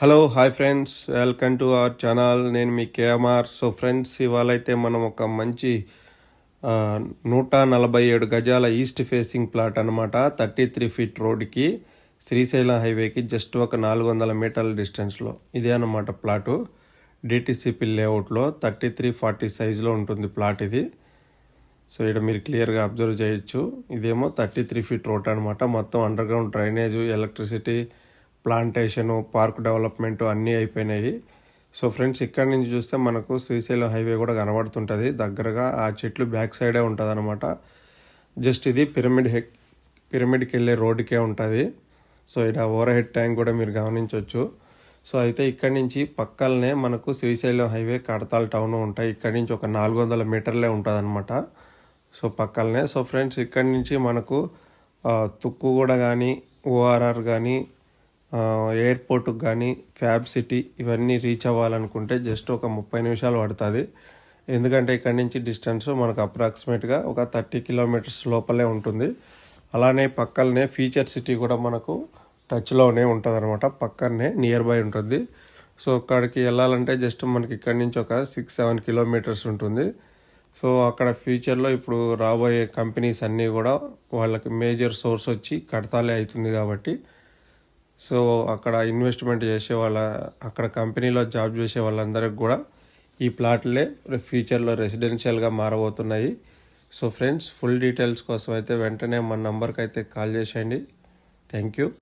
Hello hi friends welcome to our channel నేను మీ KMR. So friends ఇవాళ అయితే మనం ఒక మంచి నూట నలభై ఏడు గజాల ఈస్ట్ ఫేసింగ్ ప్లాట్ అనమాట థర్టీ త్రీ ఫీట్ రోడ్కి శ్రీశైలం హైవేకి జస్ట్ ఒక నాలుగు వందల మీటర్ల డిస్టెన్స్లో ఇదే అనమాట ప్లాటు డిటీసీపీ లేఅవుట్లో థర్టీ త్రీ ఫార్టీ సైజులో ఉంటుంది ప్లాట్ ఇది. సో ఇక్కడ మీరు క్లియర్గా అబ్జర్వ్ చేయొచ్చు. ఇదేమో థర్టీ త్రీ ఫీట్ రోడ్ అనమాట మొత్తం underground drainage drainage electricity plantation park development అన్నీ అయిపోయినాయి. సో ఫ్రెండ్స్ ఇక్కడ నుంచి చూస్తే మనకు శ్రీశైలం హైవే కూడా కనబడుతుంటుంది. దగ్గరగా ఆ చెట్లు బ్యాక్ సైడే ఉంటుంది అనమాట జస్ట్ ఇది పిరమిడ్ హెక్ పిరమిడ్కి వెళ్ళే రోడ్డుకే ఉంటుంది. సో ఇక్కడ ఓవర్ హెడ్ ట్యాంక్ కూడా మీరు గమనించవచ్చు సో అయితే ఇక్కడ నుంచి పక్కలనే మనకు శ్రీశైలం హైవే కడతాల్ టౌన్ ఉంటాయి. ఇక్కడ నుంచి ఒక నాలుగు వందల మీటర్లే ఉంటుంది అనమాట సో పక్కలనే. సో ఫ్రెండ్స్ ఇక్కడ నుంచి మనకు తుక్కు కూడా కానీ ఓఆర్ఆర్ కానీ ఎయిర్పోర్ట్కి కానీ ఫ్యాబ్ సిటీ ఇవన్నీ రీచ్ అవ్వాలనుకుంటే జస్ట్ ఒక ముప్పై నిమిషాలు పడుతుంది. ఎందుకంటే ఇక్కడి నుంచి డిస్టెన్స్ మనకు అప్రాక్సిమేట్గా ఒక థర్టీ కిలోమీటర్స్ లోపలే ఉంటుంది. అలానే పక్కనే ఫీచర్ సిటీ కూడా మనకు టచ్లోనే ఉంటుంది అనమాట పక్కనే నియర్ బై ఉంటుంది. సో అక్కడికి వెళ్ళాలంటే జస్ట్ మనకి ఇక్కడి నుంచి ఒక సిక్స్ సెవెన్ కిలోమీటర్స్ ఉంటుంది. సో అక్కడ ఫ్యూచర్లో ఇప్పుడు రాబోయే కంపెనీస్ అన్నీ కూడా వాళ్ళకి మేజర్ సోర్స్ వచ్చి కడతాలే అవుతుంది కాబట్టి సో అక్కడ ఇన్వెస్ట్మెంట్ చేసే వాళ్ళ అక్కడ కంపెనీలో జాబ్ చేసే వాళ్ళందరికి కూడా ఈ ప్లాట్లే ఫ్యూచర్లో రెసిడెన్షియల్గా మారబోతున్నాయి. సో ఫ్రెండ్స్ ఫుల్ డీటెయిల్స్ కోసం అయితే వెంటనే మన నంబర్కి అయితే కాల్ చేసేయండి. Thank you